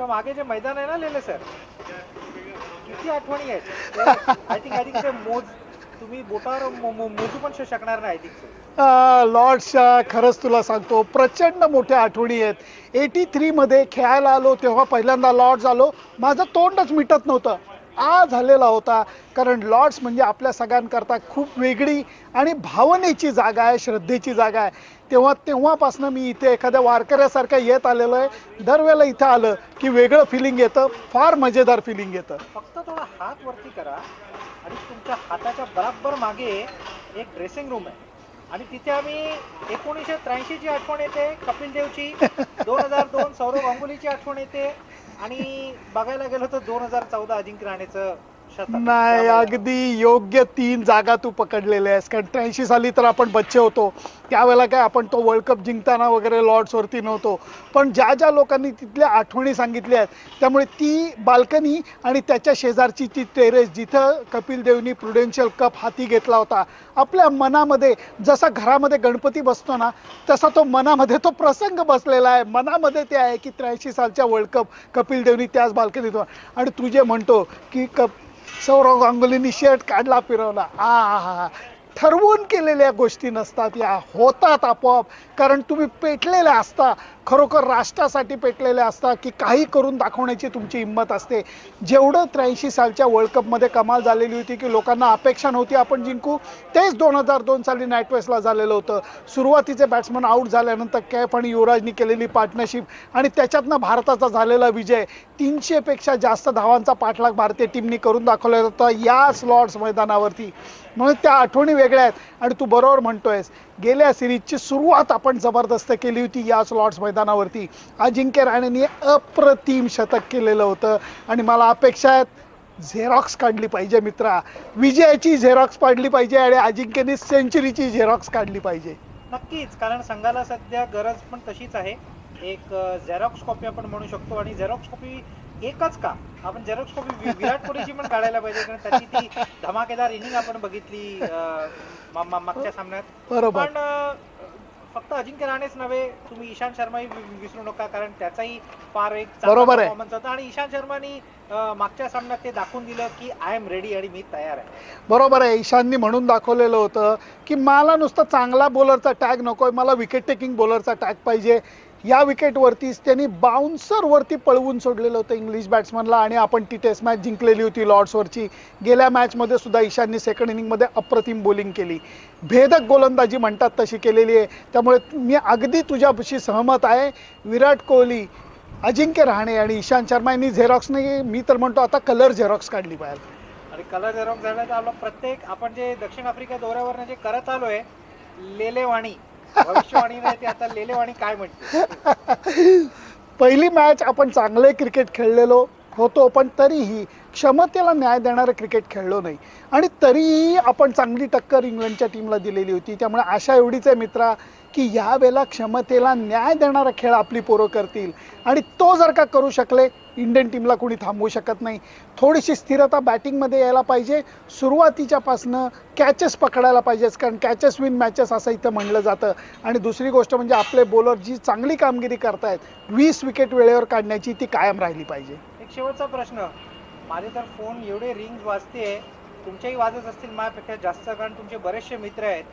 तुमच्या मागे जे मैदान आहे ना लेले सर किती आठवणी आहेत. आय थिंक आय थिंक ते मोज तुम्ही बोटावर मो- मो- मोजू पण श- शकणार नाही आय थिंक सर लॉर्ड्सच्या खरंच तुला सांगतो प्रचंड मोठ्या आठवणी आहेत. एटी थ्रीमध्ये खेळायला आलो तेव्हा पहिल्यांदा लॉर्ड्स आलो. माझं तोंडच मिटत नव्हतं. आ झालेला होता. कारण लॉर्ड्स म्हणजे आपल्या सगळ्यांकरता खूप वेगळी आणि भावनेची जागा आहे श्रद्धेची जागा आहे. तेव्हा तेव्हापासून मी इथे एखाद्या वारकऱ्यासारखं येत आलेलो आहे. दरवेळेला इथं आलं की वेगळं फिलिंग येतं फार मजेदार फिलिंग येतं. फक्त थोडा हात वरती करा आणि तुमच्या हाताच्या बराबर मागे एक ड्रेसिंग रूम आहे. आणि तिथे आम्ही एकोणीसशे त्र्याऐंशीची आठवण येते कपिल देवची दोन हजार दोन सौरभ गांगुलीची आठवण येते. आणि बघायला गेलो तर दोन हजार चौदा अजिंक्य राणेचं नाही अगदी योग्य तीन जागा तू पकडलेल्या आहेस. कारण त्र्याऐंशी साली तर आपण बच्चे होतो. त्यावेळेला काय आपण तो वर्ल्ड कप जिंकताना वगैरे लॉर्ड्सवरती नव्हतो. पण ज्या ज्या लोकांनी तिथल्या आठवणी सांगितल्या आहेत त्यामुळे ती बाल्कनी आणि त्याच्या शेजारची ती टेरेस जिथं कपिल देवनी प्रुडेन्शियल कप हाती घेतला होता आपल्या मनामध्ये जसा घरामध्ये गणपती बसतो ना तसा तो मनामध्ये तो प्रसंग बसलेला आहे. मनामध्ये ते आहे की त्र्याऐंशी सालच्या वर्ल्ड कप कपिल देवनी त्याच बाल्कनीत आणि तू जे म्हणतो की कप सौरव गांगुलीनी शर्ट काढला फिरवला. आ हा हा ठरवून केलेल्या गोष्टी नसतात. या होतात आपोआप. कारण तुम्ही पेटलेल्या असता. खरोखर राष्ट्रासाठी पेटलेल्या असता की काही करून दाखवण्याची तुमची हिंमत असते. जेवढं त्र्याऐंशी सालच्या वर्ल्ड कपमध्ये कमाल झालेली होती की लोकांना अपेक्षा नव्हती आपण जिंकू तेच दोन हजार दोन साली नाईटवेस्टला झालेलं होतं. सुरुवातीचे बॅट्समन आऊट झाल्यानंतर कॅफ आणि युवराजनी केलेली पार्टनरशिप आणि त्याच्यातनं भारताचा झालेला विजय. तीनशेपेक्षा जास्त धावांचा पाठलाग भारतीय टीमनी करून दाखवला होता या स्लॉट्स मैदानावरती. म्हणून त्या आठवणी वेगळ्या आहेत. आणि तू बरोबर म्हणतोयस गेल्या सिरीजची सुरुवात आपण जबरदस्त केली होती याच लॉर्ड्स मैदानावरती. अजिंक्य राणेंनी अप्रतिम शतक केलेलं होतं. आणि मला अपेक्षा आहेत झेरॉक्स काढली पाहिजे मित्रा. विजयाची झेरॉक्स काढली पाहिजे आणि अजिंक्यने सेंचुरीची झेरॉक्स काढली पाहिजे. नक्कीच कारण संघाला सध्या गरज पण तशीच आहे. एक झेरॉक्स कॉपी आपण म्हणू शकतो आणि झेरॉक्स कॉपी एकच का? आपण झेरॉक्स कॉपी विराट कोहलीची पण काढायला पाहिजे कारण त्याची ती धमाकेदार इनिंग आपण बघितली मागच्या सामन्यात. बरोबर. पण फक्त अजिंक्य राणेच नव्हे तुम्ही इशांत शर्माही विसरू नका कारण त्याचाही फार एक बरोबर आहे. performance होता. आणि इशांत शर्मानी मागच्या सामन्यात ते दाखवून दिलं की आय एम रेडी आणि मी तयार आहे. बरोबर आहे. ईशाननी म्हणून दाखवलेलं होतं की मला नुसतं चांगला बॉलरचा टॅग नकोय मला विकेट टेकिंग बॉलरचा टॅग पाहिजे. या विकेटवरतीच त्यांनी बाउन्सरवरती पळवून सोडलेलं होतं इंग्लिश बॅट्समनला आणि आपण ती टेस्ट मॅच जिंकलेली होती लॉर्ड्सवरची गेल्या मॅचमध्ये सुद्धा ईशाननी सेकंड इनिंगमध्ये अप्रतिम बॉलिंग केली. भेदक गोलंदाजी म्हणतात तशी केलेली आहे. त्यामुळे मी अगदी तुझ्यापाशी सहमत आहे. विराट कोहली अजिंक्य रहाणे आणि ईशांत शर्मा यांनी झेरॉक्सने मी तर म्हणतो आता कलर झेरॉक्स काढली पाहिजे आणि कलर झेरॉक्स झाला आपला प्रत्येक आपण जे दक्षिण आफ्रिका दौऱ्यावरनं जे करत आलोय लेलेवाणी भविष्यवाणी नाही ते आता लेलेवाणी काय म्हणते? पहिली मॅच आपण चांगले क्रिकेट खेळलेलो होतो पण तरीही क्षमतेला न्याय देणारं क्रिकेट खेळलो नाही. आणि तरीही आपण चांगली टक्कर इंग्लंडच्या टीमला दिलेली होती. त्यामुळे आशा एवढीच आहे मित्रा की या वेळेला क्षमतेला न्याय देणारा खेळ आपली पोरं करतील. आणि तो जर का करू शकले इंडियन टीमला कोणी थांबवू शकत नाही. थोडीशी स्थिरता बॅटिंगमध्ये यायला पाहिजे. सुरुवातीच्यापासनं कॅचेस पकडायला पाहिजेच कारण कॅचेस विन मॅचेस असं इथं म्हणलं जातं. आणि दुसरी गोष्ट म्हणजे आपले बॉलर जी चांगली कामगिरी करतायत वीस विकेट वेळेवर काढण्याची ती कायम राहिली पाहिजे. एक शेवटचा प्रश्न. माझे तर फोन एवढे रिंग वाजते तुमच्याही वाजत असतील माझ्यापेक्षा जास्त कारण तुमचे बरेचसे मित्र आहेत.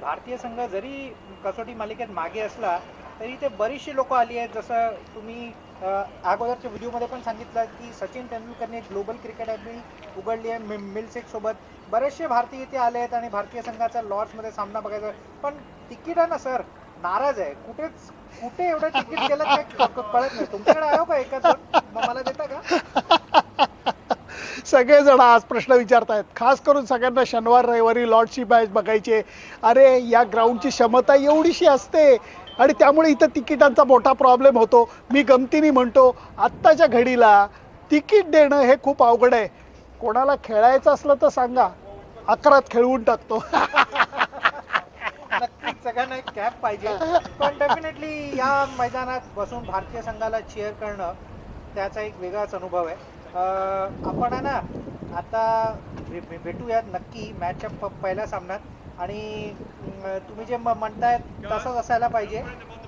भारतीय संघ जरी कसोटी मालिकेत मागे असला तरी ते बरीचशी लोक आली आहेत. जसं तुम्ही अगोदरच्या व्हिडिओमध्ये पण सांगितलं की सचिन तेंडुलकरने ग्लोबल क्रिकेट अकॅडमी उघडली आहे मि- मिल्सेक सोबत. बरेचसे भारतीय इथे आले आहेत आणि भारतीय संघाचा लॉर्ड्समध्ये सामना बघायचा आहे. पण तिकीट आहे ना सर? नाराज आहे. कुठेच कुठे एवढं तिकीट केलं ते कळत नाही. तुमच्याकडे आहे हो का एकाच मला देता का? सगळेजण आज प्रश्न विचारतायत. खास करून सगळ्यांना शनिवार रविवारी लॉर्डची मॅच बघायची. अरे या ग्राउंडची क्षमता एवढीशी असते आणि त्यामुळे इथं तिकिटांचा मोठा प्रॉब्लेम होतो. मी गमतीने म्हणतो आत्ताच्या घडीला तिकीट देणं हे खूप अवघड आहे. कोणाला खेळायचं असलं तर सांगा. अकरात खेळवून टाकतो. नक्कीच सगळ्यांना एक कॅप पाहिजे. पण डेफिनेटली या मैदानात बसून भारतीय संघाला चीअर करणं त्याचा एक वेगळाच अनुभव आहे. अं, आपण आहे ना आता भेटूयात नक्की मॅचच्या पहिल्या सामन्यात. आणि तुम्ही जे म्हणतायत तसंच असायला पाहिजे.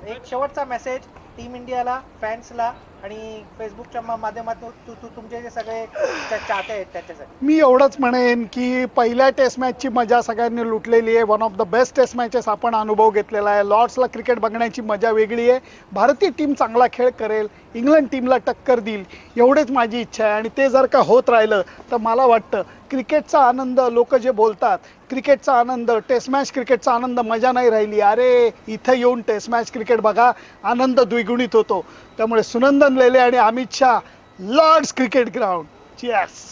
एक शेवटचा मेसेज टीम इंडियाला फॅन्सला आणि फेसबुकच्या माध्यमातून तू तू तुमचे जे सगळे चाहते आहेत त्याच्यासाठी. मी एवढंच म्हणेन की पहिल्या टेस्ट मॅचची मजा सगळ्यांनी लुटलेली आहे. One of the best test matches आपण अनुभव घेतलेला आहे. लॉर्ड्सला क्रिकेट बघण्याची मजा वेगळी आहे. भारतीय टीम चांगला खेळ करेल. इंग्लंड टीमला टक्कर देईल. एवढीच माझी इच्छा आहे. आणि ते जर का होत राहिलं तर मला वाटतं क्रिकेटचा आनंद लोक जे बोलतात क्रिकेटचा आनंद टेस्ट मॅच क्रिकेटचा आनंद मजा नाही राहिली. अरे इथं येऊन टेस्ट मॅच क्रिकेट बघा आनंद द्विगुणित होतो. त्यामुळे सुनंदन लेले आणि Amit Shah Lord's cricket ground chase